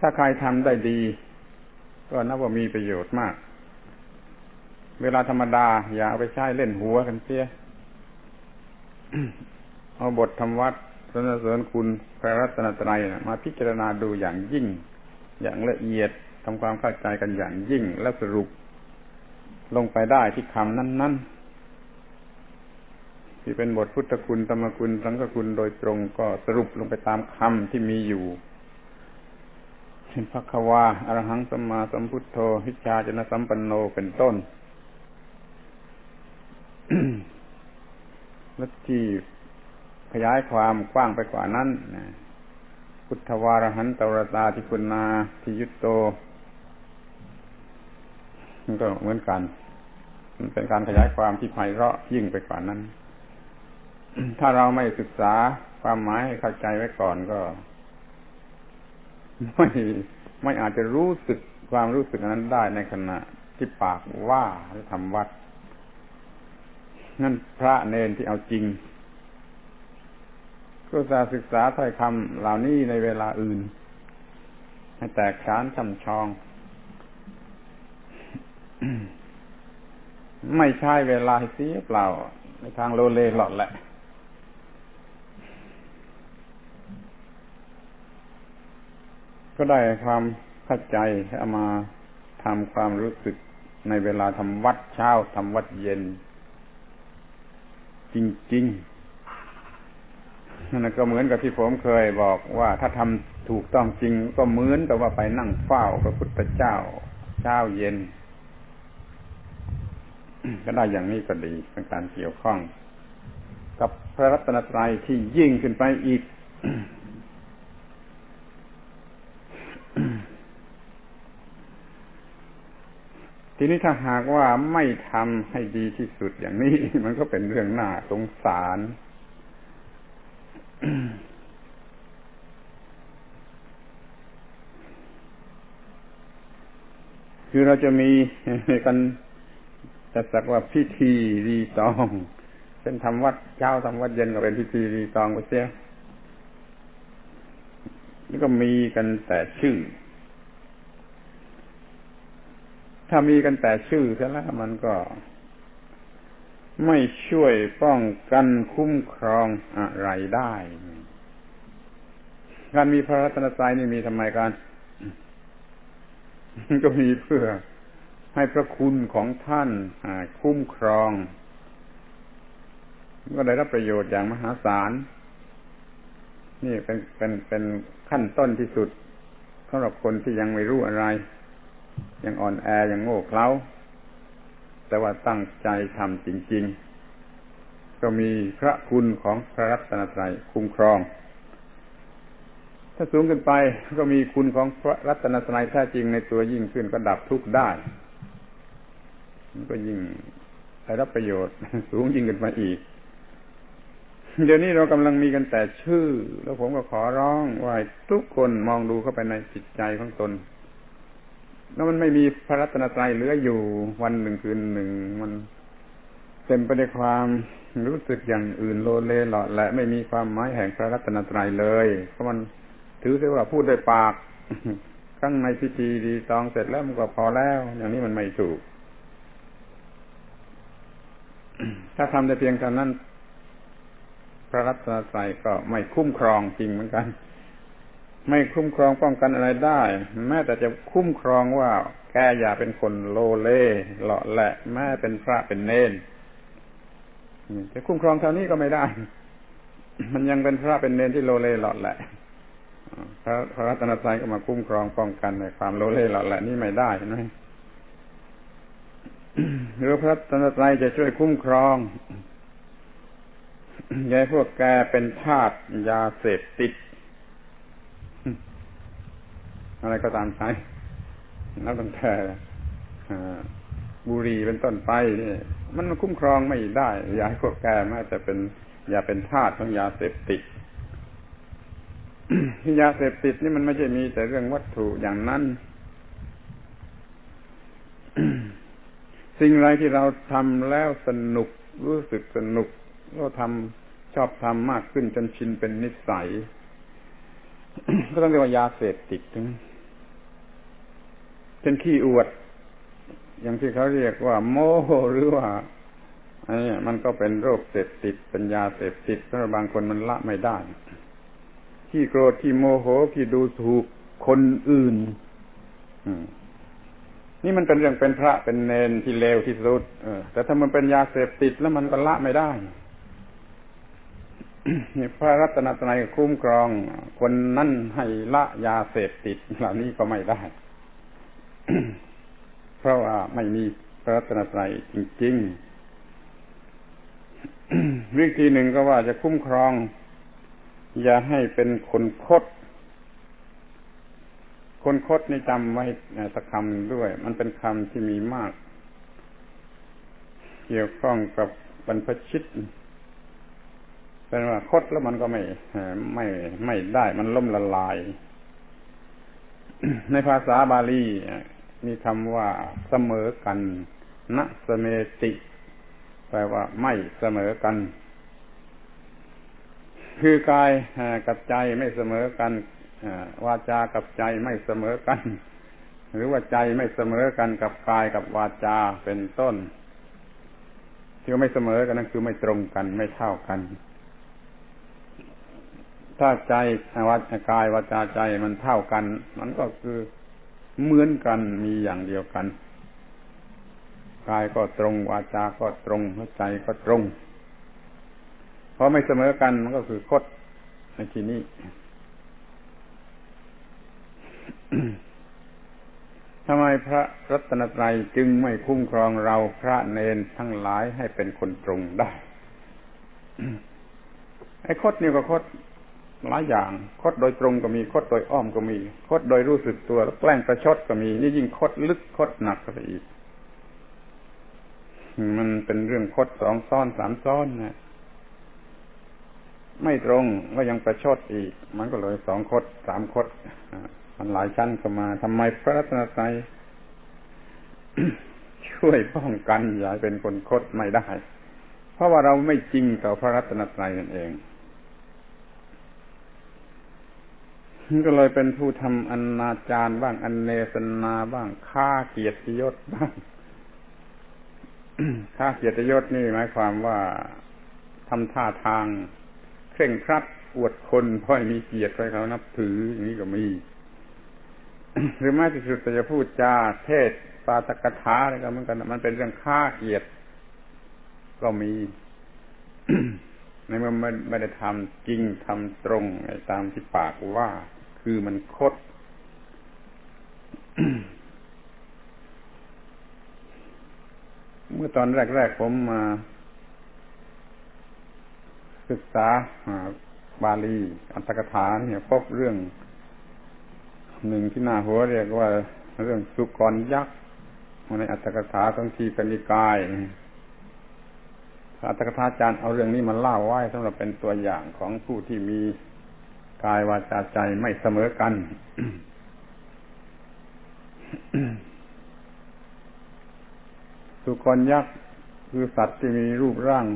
ถ้าใครทำได้ดี ก็นับว่ามีประโยชน์มาก เวลาธรรมดา อย่าเอาไปใช้เล่นหัวกันเสียเอาบทธรรมวัดสนเสริญคุณพระรัตนตรัยมาพิจารณาดูอย่างยิ่ง อย่างละเอียดทำความเข้าใจกันอย่างยิ่งและสรุป ลงไปได้ที่คำนั้น ๆ ที่เป็นบทพุทธคุณธรรมคุณสังฆคุณโดยตรงก็สรุปลงไปตามคำที่มีอยู่ พระควาอรหังสัมมาสัมพุทโธวิชาจนะสัมปันโนเป็นต้นและที่ขยายความกว้างไปกว่านั้นพุทธวารหันตรตาทิคุณาทิยุตโตมันก็เหมือนกันมันเป็นการขยายความที่ไพเราะยิ่งไปกว่านั้น ถ้าเราไม่ศึกษาความหมายให้เข้าใจไว้ก่อนก็ ไม่ไม่อาจจะรู้สึกความรู้สึกนั้นได้ในขณะที่ปากว่าหรือทำวัด นั่นพระเนนที่เอาจริงก็จะศึกษาถ้อยคำเหล่านี้ในเวลาอื่น ให้แตกฉานจำชอง ไม่ใช่เวลาเสียเปล่า ในทางโลเลหลอดแหละ ก็ได้ความเข้าใจเอามาทำความรู้สึกในเวลาทำวัดเช้าทำวัดเย็น จริงๆนั่นก็เหมือนกับที่ผมเคยบอกว่าถ้าทำถูกต้องจริง ก็เหมือนกับว่าไปนั่งเฝ้าพระพุทธเจ้า เช้าเย็น ก็ได้อย่างนี้ก็ดีเป็นการเกี่ยวข้อง กับพระรัตนตรัยที่ยิ่งขึ้นไปอีก ทีนี้ถ้าหากว่าไม่ทำให้ดีที่สุดอย่างนี้ มันก็เป็นเรื่องน่าสงสาร คือเราจะมีกันจะสักว่าพิธีรีตองเช่นทำวัดเช้าทำวัดเย็นก็เป็นพิธีรีตองไปเสียนี่ก็มีกันแต่ชื่อ ถ้ามีกันแต่ชื่อแล้วมันก็ไม่ช่วยป้องกันคุ้มครองอะไรได้ การมีพระรัตนตรัยนี่มีทำไมกันก็มีเพื่อให้พระคุณของท่านคุ้มครอง ก็ได้รับประโยชน์อย่างมหาศาล นี่เป็นเป็นเป็นขั้นต้นที่สุดสำหรับคนที่ยังไม่รู้อะไร ยังอ่อนแอยังโง่เขลาแต่ว่าตั้งใจทำจริง ๆ ก็มีพระคุณของพระรัตนตรัยคุ้มครอง ถ้าสูงขึ้นไปก็มีคุณของพระรัตนตรัยแท้จริงในตัวยิ่งขึ้นก็ดับทุกข์ได้มันก็ยิ่งได้รับประโยชน์สูงยิ่งขึ้นไปอีก เดี๋ยวนี้เรากำลังมีกันแต่ชื่อ แล้วผมก็ขอร้องว่าทุกคนมองดูเข้าไปในจิตใจของตน แล้วมันไม่มีพระรัตนตรัยเหลืออยู่วันหนึ่งคืนหนึ่งมันเต็มไปด้วยความรู้สึกอย่างอื่นโลเลหลอดและไม่มีความหมายแห่งพระรัตนตรัยเลย เพราะมันถือเสียว่าพูดด้วยปากข้างในพิธีดีตองเสร็จแล้วมันก็พอแล้ว อย่างนี้มันไม่ถูก ถ้าทำได้เพียงเท่านั้น พระรัตนตรัยก็ไม่คุ้มครองจริงเหมือนกัน ไม่คุ้มครองป้องกันอะไรได้ แม้แต่จะคุ้มครองว่าแกอย่าเป็นคนโลเล่เลาะแหละ แม้เป็นพระเป็นเนนจะคุ้มครองเท่านี้ก็ไม่ได้ มันยังเป็นพระเป็นเนนที่โลเล่เลาะแหละพระพระรัตนตรัยก็มาคุ้มครองป้องกันในความโลเล่เลาะแหละนี่ไม่ได้ใช่ไหมหรือพระรัตนตรัยจะช่วยคุ้มครองยายพวกแกเป็นทาสยาเสพติด อะไรก็ตามใช้นับตั้งแต่บุรีเป็นต้นไปนี่มันคุ้มครองไม่ได้ อย่าให้พวกแกแม้แต่เป็น อย่าเป็นทาสของยาเสพติดยาเสพติดนี่มันไม่ใช่มีแต่เรื่องวัตถุอย่างนั้น สิ่งไรที่เราทำแล้วสนุกรู้สึกสนุกก็ทำชอบทำมากขึ้นจนชินเป็นนิสัย ก็ต้องเรียกว่ายาเสพติดถึง เช่นขี้อวด อย่างที่เขาเรียกว่า โมโหหรือว่าอันนี้มันก็เป็นโรคเสพติดปัญญาเสพติดเพราะบางคนมันละไม่ได้ขี้โกรธขี้โมโหขี้ดูถูกคนอื่นนี่มันเป็นเรื่องเป็นพระเป็นเนนที่เลวที่สุดเออแต่ถ้ามันเป็นยาเสพติดแล้วมันก็ละไม่ได้นี่พระรัตนตรัยคุ้มครอง คนนั้นให้ละยาเสพติดเหล่านี้ก็ไม่ได้ เพราะว่าไม่มีพระรัตนตรัยจริงๆวิธีหนึ่งก็ว่าจะคุ้มครอง อย่าให้เป็นคนคด คนคดนี่จำไว้สักคำด้วย มันเป็นคำที่มีมาก เกี่ยวข้องกับบรรพชิตเป็นว่าคดแล้วมันก็ไม่ไม่ไม่ได้มันล่มละลาย ในภาษาบาลี มีคำว่าเสมอกันนะเสเมติ แปลว่าไม่เสมอกัน คือกายกับใจไม่เสมอกันวาจากับใจไม่เสมอกัน หรือว่าใจไม่เสมอกันกับกายกับวาจาเป็นต้นที่ไม่เสมอกันนั่นคือไม่ตรงกันไม่เท่ากัน ถ้าใจวากายวาจาใจมันเท่ากัน มันก็คือ เหมือนกันมีอย่างเดียวกันกายก็ตรง วาจา ก็ตรงหัวใจก็ตรงเพราะไม่เสมอกันมันก็คือคดในที่นี้ทำไมพระรัตนตรัยจึงไม่คุ้มครองเราพระเนนทั้งหลายให้เป็นคนตรงได้ ไอ้คดนี่ก็คด หลายอย่าง คดโดยตรงก็มีคดโดยอ้อมก็มี คดโดยรู้สึกตัวแล้วแกล้งประชดก็มี นี่ยิ่งคดลึกคดหนักไปอีก มันเป็นเรื่องคดสองซ้อนสามซ้อนนะไม่ตรงก็ยังประชดอีก มันก็เลยสองคดสามคดมันหลายชั้นเข้ามาทำไมพระรัตนตรัยช่วยป้องกันอย่าเป็นคนคดไม่ได้ เพราะว่าเราไม่จริงต่อพระรัตนตรัยนั่นเอง ก็เลยเป็นผู้ทำอนาจารบ้างอนเนสนาบ้างฆ่าเกียรติยศบ้างฆ่าเกียรติยศนี่หมายความว่าทำท่าทางเคร่งครัดอวดคนเพราะมีเกียรติให้เขานับถืออย่างนี้ก็มี หรือแม้ที่สุดจะพูดจาเทศปาตกถาอะไรก็เหมือนกัน มันเป็นเรื่องค่าเกียรติก็มีในเมื่อไม่ได้ทำจริงทำตรงตามที่ปากว่า คือมันคด เมื่อตอนแรก ๆ ผมมา ศึกษาบาลี อัตถกถาเนี่ยพบเรื่องหนึ่งที่น้าหัวเรียกว่าเรื่องสุกรยักษ์ในอัตถกถาของทีกนิกายอัตถกถาจารย์เอาเรื่องนี้มาเล่าไว้สำหรับเป็นตัวอย่างของผู้ที่มี กายวาจาใจไม่เสมอกัน สุกรยักษ์คือสัตว์ที่มีรูปร่าง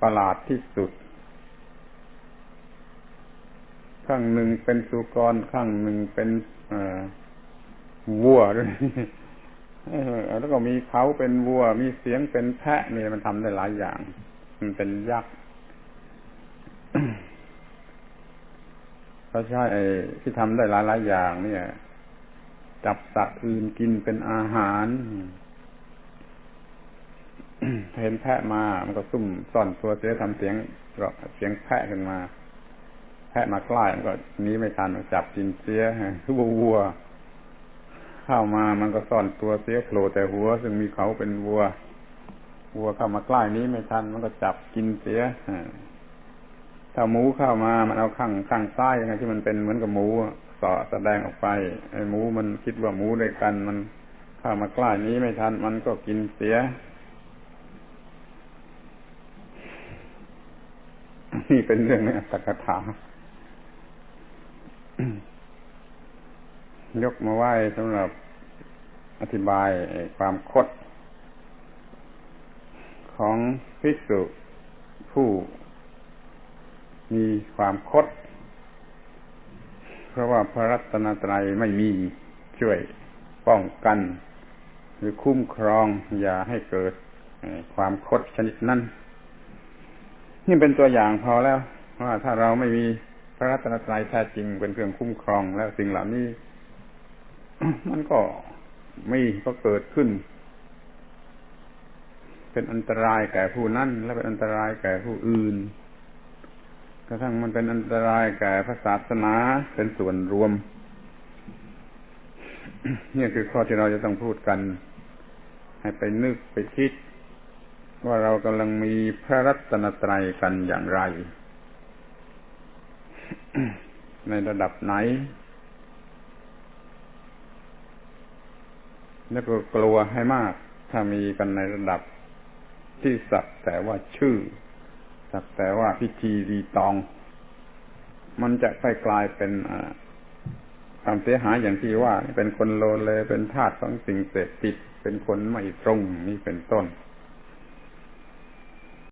ประหลาดที่สุด ข้างหนึ่งเป็นสุกร ข้างหนึ่งเป็นวัวด้วยแล้วก็มีเขาเป็นวัว มีเสียงเป็นแพะนี่มันทำได้หลายอย่าง มันเป็นยักษ์ เขาใช้ที่ทำได้หลายหลายอย่าง เนี่ย จับสัตว์อื่นกินเป็นอาหารเห็นแพะมา มันก็ซุ่มซ่อนตัวเสียทำเสียงเสียงแพะขึ้นมา แพะมาใกล้มันก็นี้ไม่ทันมันจับกินเสียวัวเข้ามามันก็ซ่อนตัวเสียโผล่แต่หัว ซึ่งมีเขาเป็นวัว วัวเข้ามาใกล้นี้ไม่ทัน มันก็จับกินเสีย ถ้าหมูเข้ามา มันเอาข้างข้างซ้ายไงที่มันเป็นเหมือนกับหมูสอแสดงออกไป ไอ้หมูมันคิดว่าหมูด้วยกัน มันเข้ามาใกล้นี้ไม่ทัน มันก็กินเสีย นี่เป็นเรื่องในอัตถกถายกมาไหว้สำหรับอธิบายความคด ของภิกษุผู้ มีความคด เพราะว่าพระรัตนตรัยไม่มีช่วยป้องกัน หรือคุ้มครองอย่าให้เกิดความคดชนิดนั้นนี่เป็นตัวอย่างพอแล้วว่าถ้าเราไม่มีพระรัตนตรัยแท้จริงเป็นเครื่องคุ้มครองแล้วสิ่งเหล่านี้ มันก็ไมีก็เกิดขึ้น เป็นอันตรายแก่ผู้นั้นและเป็นอันตรายแก่ผู้อื่น กระทั่งมันเป็นอันตรายแก่พระศาสนาเป็นส่วนรวม นี่คือข้อที่เราจะต้องพูดกัน ให้ไปนึกไปคิด ว่าเรากำลังมีพระรัตนตรัยกันอย่างไร ในระดับไหน แล้วก็กลัวให้มาก ถ้ามีกันในระดับที่สักแต่ว่าชื่อ สักแต่ว่าพิธีรีตอง มันจะไปกลายเป็นความเสียหายอย่างที่ว่า เป็นคนโลเลเป็นทาสของสิ่งเสพติด เป็นคนไม่ตรงนี่เป็นต้น